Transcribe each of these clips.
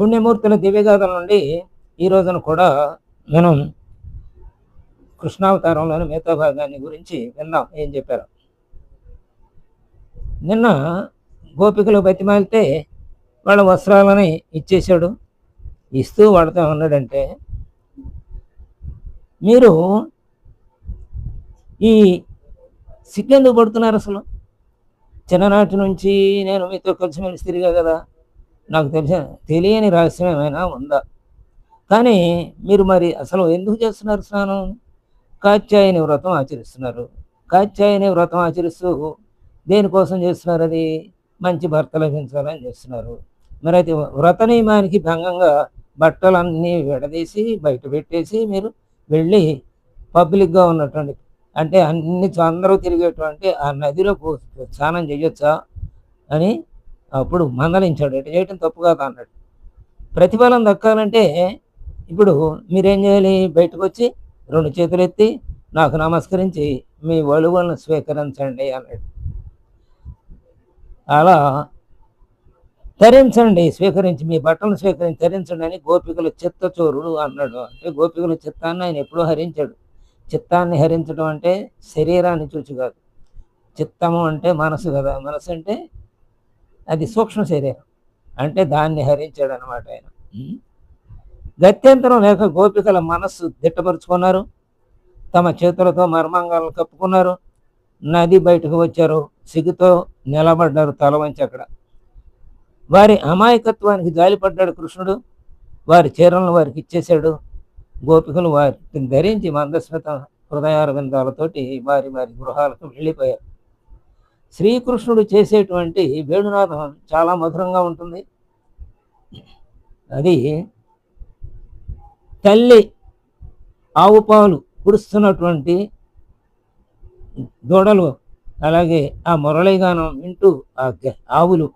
పుణ్యమూర్తుల దివ్యగాథల నుండి ఈ రోజున కూడా మనం కృష్ణావతారంలోని మిగతా భాగాన్ని గురించి విన్నాం. ఏం చెప్పారు? నిన్న గోపికలు బతిమాలితే వాళ్ళ వస్త్రాలని ఇచ్చేశాడు. ఇస్తూ వాడుతూ ఉన్నాడంటే మీరు ఈ సిగ్గెందుకు పడుతున్నారు అసలు? చిన్ననాటి నుంచి నేను మీతో కలిసిమెలిసి తిరిగా కదా? నాకు తెలిసిన తెలియని రహస్యం ఏమైనా ఉందా? కానీ మీరు మరి అసలు ఎందుకు చేస్తున్నారు స్నానం? కాత్యాయని వ్రతం ఆచరిస్తున్నారు. కాత్యాయని వ్రతం ఆచరిస్తూ దేనికోసం చేస్తున్నారు అది? మంచి భర్త లభించాలని చేస్తున్నారు. మరి అయితే వ్రత నియమానికి భంగంగా బట్టలన్నీ విడదీసి బయట పెట్టేసి మీరు వెళ్ళి పబ్లిక్గా ఉన్నటువంటి అంటే అన్ని అందరూ తిరిగేటువంటి ఆ నదిలో పో- స్నానం చేయొచ్చా అని అప్పుడు మందలించాడు. ఇటు చేయటం తప్పు కాదు అన్నాడు. ప్రతిఫలం దక్కాలంటే ఇప్పుడు మీరేం చేయాలి? బయటకు వచ్చి రెండు చేతులు ఎత్తి నాకు నమస్కరించి మీ వలువలను స్వీకరించండి అన్నాడు. అలా ధరించండి స్వీకరించి మీ బట్టలను స్వీకరించి ధరించండి అని గోపికలు చిత్తచోరుడు అన్నాడు. అంటే గోపికల చిత్తాన్ని ఆయన ఎప్పుడూ హరించాడు. చిత్తాన్ని హరించడం అంటే శరీరాన్ని చూచి కాదు. చిత్తము అంటే మనసు కదా. మనసు అంటే అది సూక్ష్మ శరీరం. అంటే దాన్ని హరించాడు అనమాట ఆయన గత్యంతరం లేక గోపికల మనస్సు దిట్టపరుచుకున్నారు. తమ చేతులతో మర్మాంగాలను కప్పుకున్నారు. నది బయటకు వచ్చారు. సిగ్గుతో నిలబడ్డారు తల వంచి అక్కడ. వారి అమాయకత్వానికి జాలిపడ్డాడు కృష్ణుడు. వారి చీరలను వారికి ఇచ్చేశాడు. గోపికలు వారిని ధరించి మందస్మిత హృదయారవిందాలతోటి వారి వారి గృహాలకు వెళ్ళిపోయారు. శ్రీకృష్ణుడు చేసేటువంటి వేణునాథం చాలా మధురంగా ఉంటుంది. అది తల్లి ఆవు పాలు కుడుస్తున్నటువంటి దూడలు అలాగే ఆ మురళీగానం వింటూ ఆ గ- ఆవులు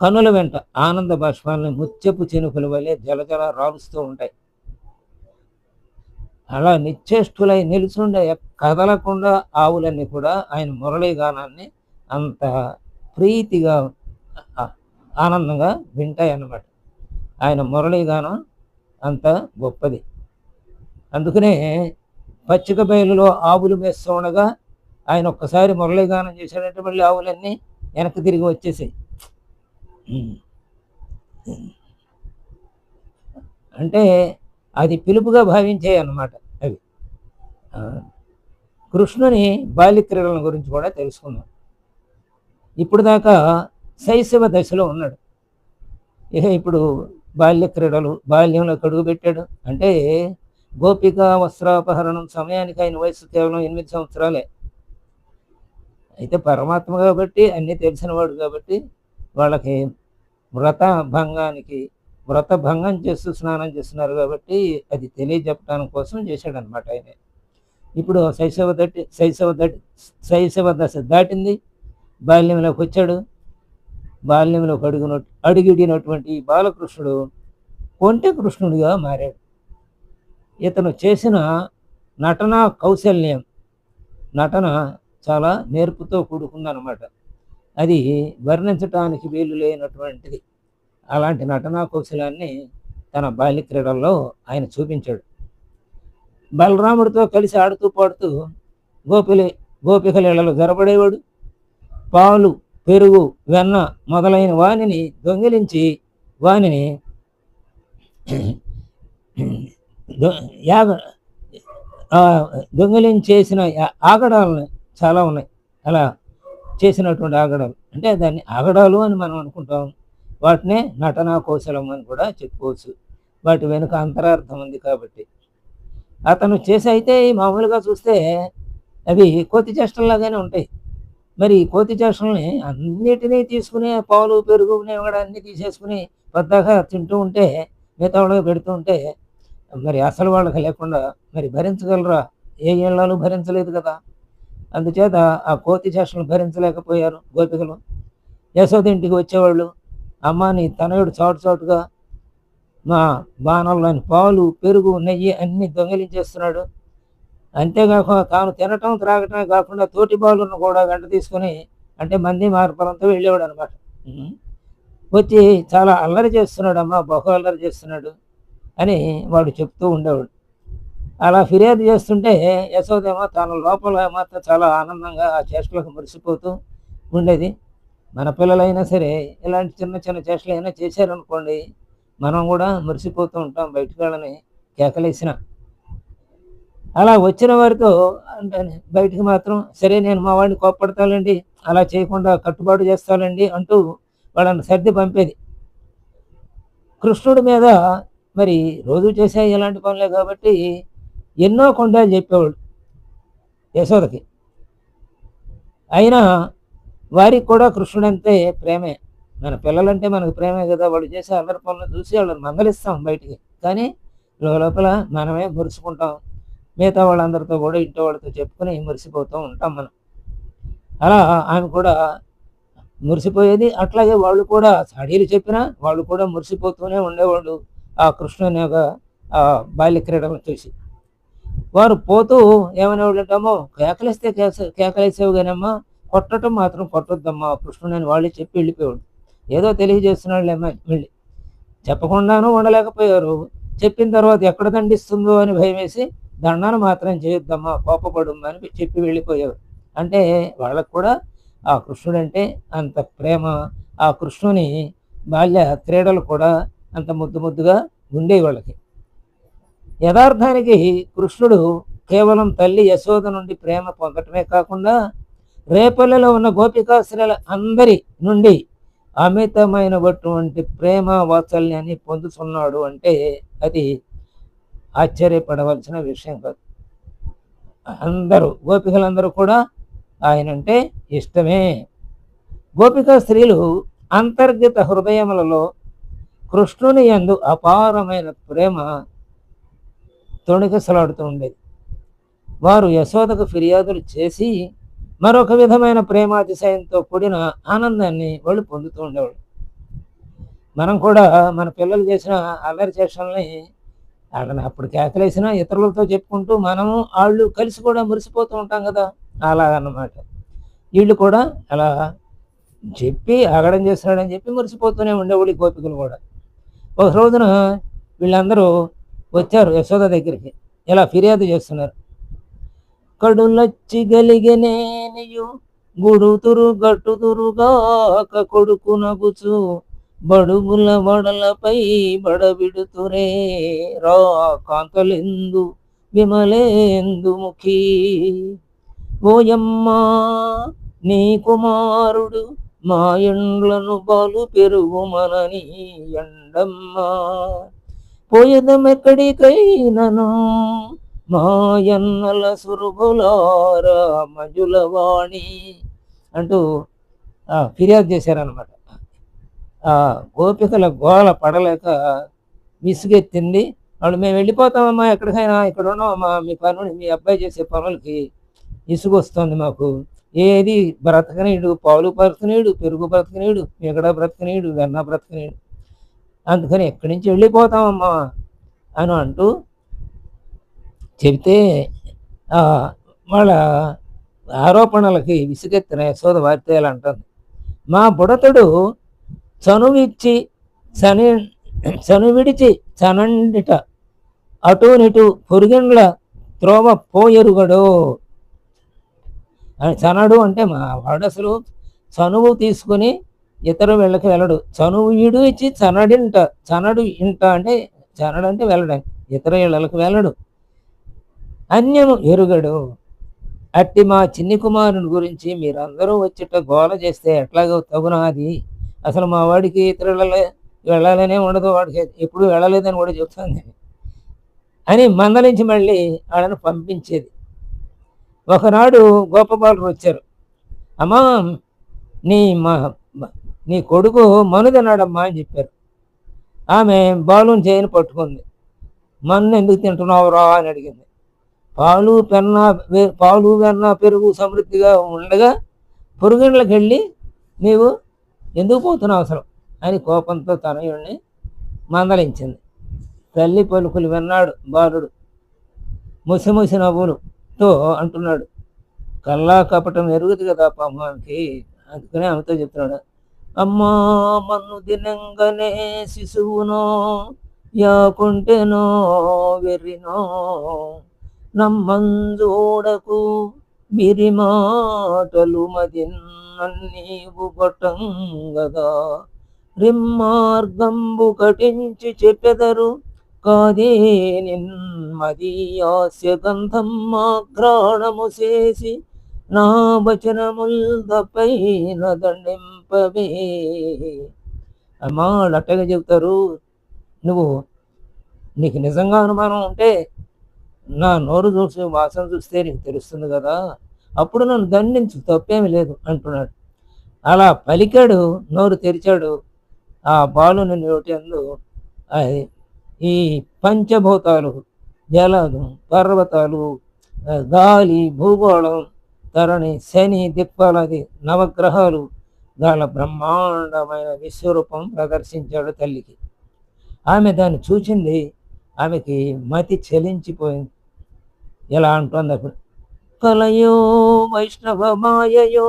కనుల వెంట ఆనంద బాష్పాలని ముత్యపు చినుకుల వలె జలజల రాలుస్తూ ఉంటాయి. అలా నిశ్చేష్టులై నిలుచుండే కదలకుండా ఆవులన్నీ కూడా ఆయన మురళీగానాన్ని అంత ప్రీతిగా ఆనందంగా వింటాయి అన్నమాట ఆయన మురళీగానం అంత గొప్పది. అందుకనే పచ్చిక బయలులో ఆవులు మేస్తూ ఉండగా ఆయన ఒక్కసారి మురళీగానం చేశాడంటే మళ్ళీ ఆవులన్నీ వెనక్కి తిరిగి వచ్చేసాయి. అంటే అది పిలుపుగా భావించాయి అన్నమాట అవి కృష్ణుని బాల్య క్రీడల గురించి కూడా తెలుసుకుందాం. ఇప్పుడు దాకా శైశవ దశలో ఉన్నాడు. ఇక ఇప్పుడు బాల్య క్రీడలు బాల్యంలో కడుగు పెట్టాడు అంటే గోపిక వస్త్రాపహరణం సమయానికి ఆయన వయసు కేవలం ఎనిమిది సంవత్సరాలే. అయితే పరమాత్మ కాబట్టి అన్నీ తెలిసినవాడు కాబట్టి వాళ్ళకి వ్రత భంగానికి వ్రత భంగం చేస్తూ స్నానం చేస్తున్నారు కాబట్టి అది తెలియజెప్పడానికి కోసం చేశాడనమాట ఆయన. ఇప్పుడు శైశవ దటి శైశవ దటి శైశవ దశ దాటింది. బాల్యంలోకి వచ్చాడు. బాల్యంలోకి అడుగున అడుగిడినటువంటి బాలకృష్ణుడు కొంటె కృష్ణుడిగా మారాడు. ఇతను చేసిన నటన కౌశల్యం నటన చాలా నేర్పుతో కూడుకుందనమాట అది వర్ణించటానికి వీలు లేనటువంటిది. అలాంటి నటనా కౌశలాన్ని తన బాల్య క్రీడల్లో ఆయన చూపించాడు. బలరాముడితో కలిసి ఆడుతూ పాడుతూ గోపిలి గోపికలీలలో జరపడేవాడు. పాలు పెరుగు వెన్న మొదలైన వానిని దొంగిలించి వానిని దొ- యాగ దొంగిలించేసిన ఆగడాలని ఆగడాలను చాలా ఉన్నాయి. అలా చేసినటువంటి ఆగడాలు. అంటే దాన్ని ఆగడాలు అని మనం అనుకుంటాం. వాటినే నటనా కౌశలం అని కూడా చెప్పుకోవచ్చు. వాటి వెనుక అంతరార్థం ఉంది కాబట్టి. అతను చేసి అయితే ఈ మామూలుగా చూస్తే అవి కోతి చేష్టల్లాగానే ఉంటాయి. మరి కోతి చేష్టల్ని అన్నిటినీ తీసుకుని పాలు పెరుగు కూడా అన్నీ తీసేసుకుని పెద్దగా తింటూ ఉంటే మిగతా వాళ్ళకి పెడుతూ ఉంటే మరి అసలు వాళ్ళకి లేకుండా మరి భరించగలరా? ఏ ఏళ్ళలో భరించలేదు కదా. అందుచేత ఆ కోతి చేష్టలను భరించలేకపోయారు గోపికలు. యశోద ఇంటికి వచ్చేవాళ్ళు అమ్మాని తనయుడు చాటు చాటుగా మా బాణంలోని పాలు పెరుగు నెయ్యి అన్ని దొంగిలించేస్తున్నాడు. అంతేకాక తాను తినటం త్రాగటమే కాకుండా తోటి బాలులను కూడా వెంట తీసుకొని అంటే మంది మార్పలంతో వెళ్ళేవాడు అనమాట వచ్చి చాలా అల్లరి చేస్తున్నాడు అమ్మ బహు అల్లరి చేస్తున్నాడు అని వాడు చెప్తూ ఉండేవాడు. అలా ఫిర్యాదు చేస్తుంటే యశోదేమో తన లోపల మాత్రం చాలా ఆనందంగా ఆ చేష్టలకు మురిసిపోతూ ఉండేది. మన పిల్లలైనా సరే ఇలాంటి చిన్న చిన్న చేష్టలు అయినా చేశారనుకోండి మనం కూడా మురిసిపోతూ ఉంటాం బయటకు వెళ్ళని కేకలేసిన. అలా వచ్చిన వారితో అంటే బయటికి మాత్రం సరే నేను మా వాడిని కోప్పడతానండి అలా చేయకుండా కట్టుబాటు చేస్తానండి అంటూ వాళ్ళని సర్ది పంపేది. కృష్ణుడి మీద మరి రోజు చేసే ఇలాంటి పనులే కాబట్టి ఎన్నో కొండలు చెప్పేవాడు యశోదకి. అయినా వారికి కూడా కృష్ణుడంతే ప్రేమే. మన పిల్లలంటే మనకు ప్రేమే కదా వాళ్ళు చేసే అల్లరి పనులు చూసి వాళ్ళని మందలిస్తాం బయటికి. కానీ లోపల మనమే మురుచుకుంటాం. మిగతా వాళ్ళందరితో కూడా ఇంట్లో వాళ్ళతో చెప్పుకొని మురిసిపోతూ ఉంటాం మనం. అలా ఆమె కూడా మురిసిపోయేది. అట్లాగే వాళ్ళు కూడా సాడీలు చెప్పినా వాళ్ళు కూడా మురిసిపోతూనే ఉండేవాళ్ళు ఆ కృష్ణుని యొక్క ఆ బాల్య క్రీడలను చూసి. వారు పోతూ ఏమనేవాళ్ళంటామో కేకలేస్తే కేస కేకలేసేవి కానమ్మా కొట్టడం మాత్రం కొట్టొద్దమ్మా కృష్ణుని అని వాళ్ళే చెప్పి వెళ్ళిపోయాడు ఏదో తెలియజేస్తున్నాళ్ళేమో వెళ్ళి. చెప్పకుండాను ఉండలేకపోయారు. చెప్పిన తర్వాత ఎక్కడ దండిస్తుందో అని భయం వేసి దండన మాత్రం చేయొద్దమ్మా కోపపడుమ్మా అని చెప్పి వెళ్ళిపోయారు అంటే వాళ్ళకు కూడా ఆ కృష్ణుడు అంటే అంత ప్రేమ ఆ కృష్ణుని బాల్య క్రీడలు కూడా అంత ముద్దు ముద్దుగా ఉండే వాళ్ళకి. యథార్థానికి కృష్ణుడు కేవలం తల్లి యశోద నుండి ప్రేమ పొందటమే కాకుండా రేపల్లెలో ఉన్న గోపికాశ్రల అందరి నుండి అమితమైనటువంటి ప్రేమ వాత్సల్యాన్ని పొందుతున్నాడు అంటే అది ఆశ్చర్యపడవలసిన విషయం కాదు. అందరూ గోపికలందరూ కూడా ఆయన అంటే ఇష్టమే. గోపికా స్త్రీలు అంతర్గత హృదయములలో కృష్ణుని యందు అపారమైన ప్రేమ తొణికిసలాడుతూ ఉండేది. వారు యశోదకు ఫిర్యాదులు చేసి మరొక విధమైన ప్రేమాతిశయంతో కూడిన ఆనందాన్ని వాళ్ళు పొందుతూ ఉండేవాళ్ళు. మనం కూడా మన పిల్లలు చేసిన అల్లరి చేష్టల్ని వాళ్ళని అప్పుడు కేకలేసిన ఇతరులతో చెప్పుకుంటూ మనము వాళ్ళు కలిసి కూడా మురిసిపోతూ ఉంటాం కదా. అలాగన్నమాట. వీళ్ళు కూడా అలా చెప్పి ఆగడం చేస్తున్నాడని చెప్పి మురిసిపోతూనే ఉండేవాళ్ళు గోపికలు కూడా. ఒక రోజున వీళ్ళందరూ వచ్చారు యశోద దగ్గరికి. ఇలా ఫిర్యాదు చేస్తున్నారు. కడులొచ్చి గలిగనేనియు గుడుతురు గట్టుతురుగాక కొడుకు నగుచు బడుగుల బడలపై బడబిడుతురే. రా కాంతలెందు విమలేందు ముఖీ. ఓయమ్మా నీ కుమారుడు మా ఎండ్లను బాలు పెరుగుమనని ఎండమ్మా. పోయదమెక్కడికైనను మాయన్నల సురుగులారా మజులవాణి అంటూ ఆ, ఫిర్యాదు చేశారనమాట ఆ గోపికల గోల పడలేక విసుగెత్తింది. వాళ్ళు మేము వెళ్ళిపోతామమ్మా ఎక్కడికైనా ఇక్కడ ఉన్నామమ్మా మీ పనులు మీ అబ్బాయి చేసే పనులకి ఇసుగు వస్తుంది మాకు. ఏది బ్రతకనీడు పాలు బ్రతకనీడు పెరుగు బ్రతకనీడు మిగడ బ్రతకనీడు వెన్న బ్రతకనీడు అందుకని ఎక్కడి నుంచి వెళ్ళిపోతామమ్మా అని అంటూ చెబితే వాళ్ళ ఆరోపణలకి విసుగెత్తిన యశోద వార్తలు అంటుంది. మా బుడతడు చనువిచ్చి చని చను విడిచి చనండిట అటునిటు పొరుగిండ్ల త్రోవ పోయెరుగడు. అని చనడు అంటే మా వాడు అసలు చనువు తీసుకుని ఇతర వెళ్ళకి వెళ్ళడు. చనువు వీడు ఇచ్చి చనడింట చనడు ఇంట అంటే చనడు అంటే వెళ్ళడం. ఇతర ఇళ్ళకి వెళ్ళడు. అన్యము ఎరుగడు. అట్టి మా చిన్ని కుమారుని గురించి మీరందరూ వచ్చిట గోల చేస్తే ఎట్లాగో తగునాది. అసలు మా వాడికి ఇతరుల వెళ్ళాలనే ఉండదు వాడికి. ఎప్పుడు వెళ్ళలేదని కూడా చెప్తాను నేను. అని మందలించి మళ్ళీ వాళ్ళని పంపించేది. ఒకనాడు గోపబాలురు వచ్చారు. అమ్మా నీ మా నీ కొడుకు మనుదన్నాడమ్మా అని చెప్పారు. ఆమె బాలుని చేయని పట్టుకుంది. మన్ను ఎందుకు తింటున్నావు రా అని అడిగింది. పాలు పెన్న పాలు వెన్న పెరుగు సమృద్ధిగా ఉండగా పొరుగిండ్లకి వెళ్ళి నీవు ఎందుకు పోతున్నావు అసలు? అని కోపంతో తనయుడిని మందలించింది. తల్లి పలుకులు విన్నాడు బాలుడు. ముసి ముసి నవ్వులుతో అంటున్నాడు. కల్లా కపటం ఎరుగుతుంది కదా పామానికి అందుకనే ఆమెతో చెప్తున్నాడు. అమ్మా మన్ను దినంగానే శిశువునో యాకుంటెనో వెర్రినో నమ్మంజోడకు మిరి మాటలు నీవు గొట్టంగదా రిమ్మార్గంబు కటించి చెప్పెదరు. కాదే నిన్మదీయాస్య గంధం మాఘ్రాణము చేసి నా వచనముల్ దపైన దండింపవే. అమ్మా అట్టగా చెబుతారు నువ్వు నీకు నిజంగా అనుమానం ఉంటే నా నోరు చూసి వాసన చూస్తే నీకు తెలుస్తుంది కదా. అప్పుడు నన్ను దండించు తప్పేమి లేదు అంటున్నాడు. అలా పలికాడు నోరు తెరిచాడు. ఆ బాలుని నోటందు అది ఈ పంచభూతాలు జలాలు పర్వతాలు గాలి భూగోళం తరణి శని దిక్పాలది నవగ్రహాలు దాని బ్రహ్మాండమైన విశ్వరూపం ప్రదర్శించాడు తల్లికి. ఆమె దాన్ని చూసింది ఆమెకి మతి చలించిపోయింది. ఎలా అంటుంది అప్పుడు? కలయో వైష్ణవ మాయయో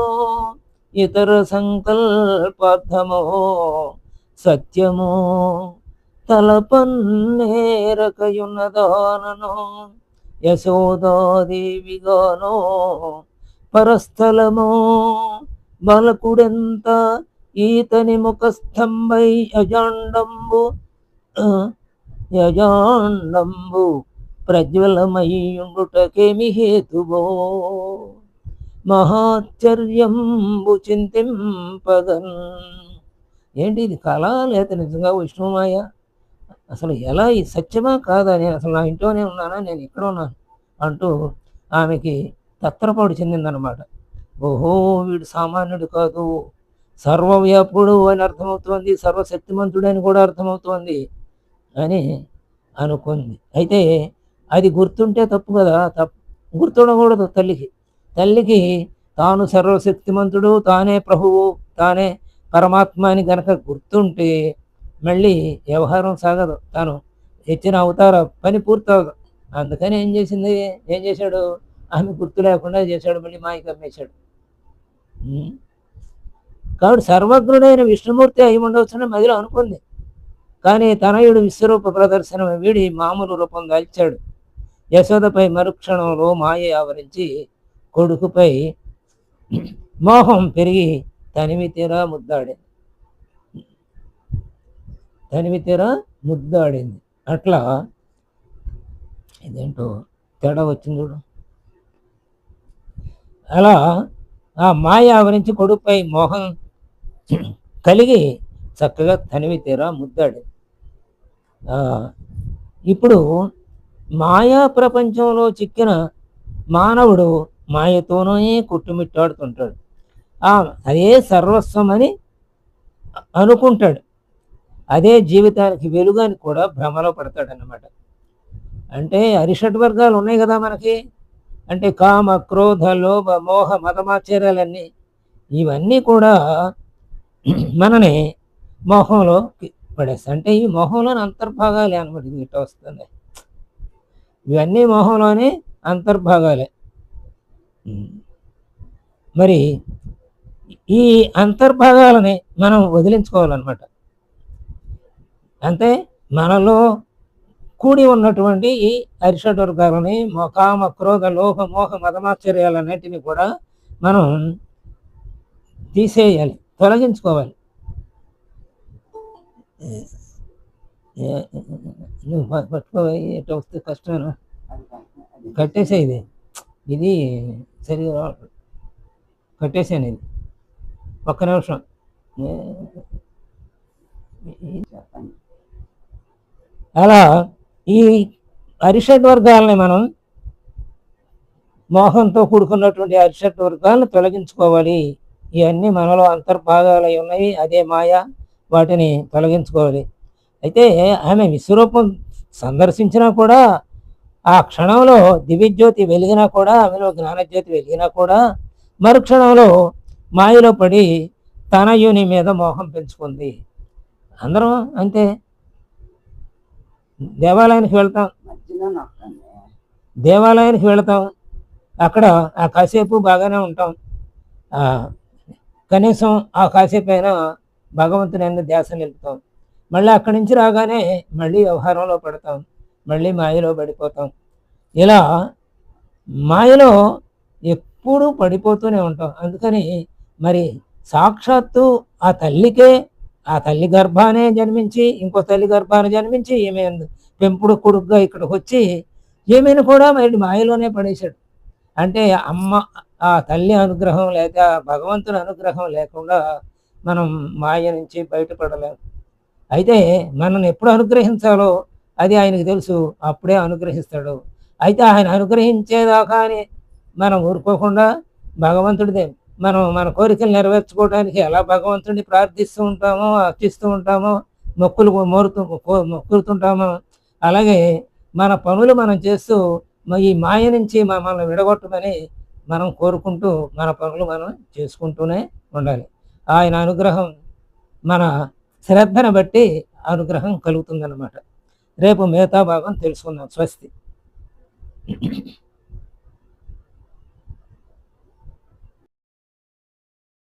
ఇతర సంకల్పార్థమో సత్యమో తలపన్నేరకయున్నదానను యశోదాదేవిగానో పరస్థలమో బలకుడెంత ఈతని ముఖస్తంభై యజాండంబు యజాండంబు ప్రజ్వలమయ్యుండుటకేమి హేతువో? మహాచర్యంబు చింతింపదన్ ఏంటి ఇది కళ లేత నిజంగా విష్ణుమాయ? అసలు ఎలా ఈ సత్యమా కాదా? నేను అసలు నా ఇంట్లోనే ఉన్నానా? నేను ఇక్కడ ఉన్నాను అంటూ ఆమెకి తత్రపాటు చెందిందనమాట ఓహో వీడు సామాన్యుడు కాదు. సర్వవ్యాపుడు అని అర్థమవుతోంది. సర్వశక్తిమంతుడు అని కూడా అర్థమవుతోంది అని అనుకుంది. అయితే అది గుర్తుంటే తప్పు కదా తప్పు. గుర్తుండకూడదు తల్లికి. తల్లికి తాను సర్వశక్తిమంతుడు తానే ప్రభువు తానే పరమాత్మ అని గనక గుర్తుంటే మళ్ళీ వ్యవహారం సాగదు. తాను ఇచ్చిన అవతార పని పూర్తవదు. అందుకని ఏం చేసింది? ఏం చేశాడు? ఆమె గుర్తు లేకుండా చేశాడు మళ్ళీ మాయ కమ్మేశాడు. కాబట్టి సర్వజ్ఞుడైన విష్ణుమూర్తి అయి ఉండవచ్చని మదిలో అనుకుంది. కానీ తనయుడు విశ్వరూప ప్రదర్శన వీడి మామూలు రూపం దాల్చాడు. యశోదపై మరుక్షణంలో మాయ ఆవరించి కొడుకుపై మోహం పెరిగి తనివి తీరా ముద్దాడింది. తనివి తీరా ముద్దాడింది. అట్లా ఇదేంటో తేడా వచ్చింది చూడు. అలా ఆ మాయ ఆవరించి కొడుకుపై మోహం కలిగి చక్కగా తనివి తీరా ముద్దాడింది. ఇప్పుడు మాయా ప్రపంచంలో చిక్కిన మానవుడు మాయతోనే కొట్టుమిట్టాడుతుంటాడు. ఆ అదే సర్వస్వం అని అనుకుంటాడు. అదే జీవితానికి వెలుగని కూడా భ్రమలో పడతాడనమాట అంటే అరిషట్ వర్గాలు ఉన్నాయి కదా మనకి. అంటే కామ క్రోధ లోభ మోహ మతమాచర్యాలన్నీ ఇవన్నీ కూడా మనని మోహంలో పడేస్తాయి. అంటే ఈ మోహంలోని అంతర్భాగాలే అనమాట ఇది వస్తుంది ఇవన్నీ మోహంలోని అంతర్భాగాలే. మరి ఈ అంతర్భాగాలని మనం వదిలించుకోవాలన్నమాట. అంటే మనలో కూడి ఉన్నటువంటి ఈ అరిషడ్ వర్గాలని మో- కామ క్రోధ లోహ మోహ మదమాశ్చర్యాలన్నిటిని కూడా మనం తీసేయాలి తొలగించుకోవాలి. నువ్వు పట్టుకోవాలి ఎట్లా వస్తే కష్టమేనా? కట్టేసే ఇది. ఇది సరిగా కట్టేసాను ఇది. ఒక్క నిమిషం. అలా ఈ అరిషడ్ వర్గాలని మనం మోహంతో కూడుకున్నటువంటి అరిషడ్ వర్గాలను తొలగించుకోవాలి. ఇవన్నీ మనలో అంతర్భాగాలు అయి ఉన్నాయి అదే మాయ. వాటిని తొలగించుకోవాలి. అయితే ఆమె విశ్వరూపం సందర్శించినా కూడా ఆ క్షణంలో దివ్యజ్యోతి వెలిగినా కూడా ఆమెలో జ్ఞానజ్యోతి వెలిగినా కూడా మరుక్షణంలో మాయలో పడి తనయుని మీద మోహం పెంచుకుంది. అందరం అంతే. దేవాలయానికి వెళ్తాం. దేవాలయానికి వెళతాం. అక్కడ ఆ కాసేపు బాగానే ఉంటాం. కనీసం ఆ కాసేపు అయినా భగవంతుని అన్న ధ్యాస నిలుపుతాం. మళ్ళీ అక్కడి నుంచి రాగానే మళ్ళీ వ్యవహారంలో పడతాం మళ్ళీ మాయలో పడిపోతాం. ఇలా మాయలో ఎప్పుడూ పడిపోతూనే ఉంటాం. అందుకని మరి సాక్షాత్తు ఆ తల్లికే ఆ తల్లి గర్భానే జన్మించి ఇంకో తల్లి గర్భాన్ని జన్మించి ఈమె పెంపుడు కొడుకుగా ఇక్కడికి వచ్చి ఈమెను కూడా మరి మాయలోనే పడేశాడు. అంటే అమ్మ ఆ తల్లి అనుగ్రహం లేక భగవంతుని అనుగ్రహం లేకుండా మనం మాయ నుంచి బయటపడలేము అయితే మనల్ని ఎప్పుడు అనుగ్రహించాలో అది ఆయనకు తెలుసు. అప్పుడే అనుగ్రహిస్తాడు. అయితే ఆయన అనుగ్రహించేదాకాని మనం ఊరుకోకుండా భగవంతుడిదే. మనం మన కోరికలు నెరవేర్చుకోవడానికి ఎలా భగవంతుడిని ప్రార్థిస్తూ ఉంటామో అర్చిస్తూ ఉంటామో మొక్కులు మోరుతూ కో- మొక్కుతుంటామో అలాగే మన పనులు మనం చేస్తూ ఈ మాయ నుంచి మమ్మల్ని విడగొట్టమని మనం కోరుకుంటూ మన పనులు మనం చేసుకుంటూనే ఉండాలి. ఆయన అనుగ్రహం మన శ్రద్ధను బట్టి అనుగ్రహం కలుగుతుందన్నమాట. రేపు మిగతా భాగం తెలుసుకుందాం. స్వస్తి.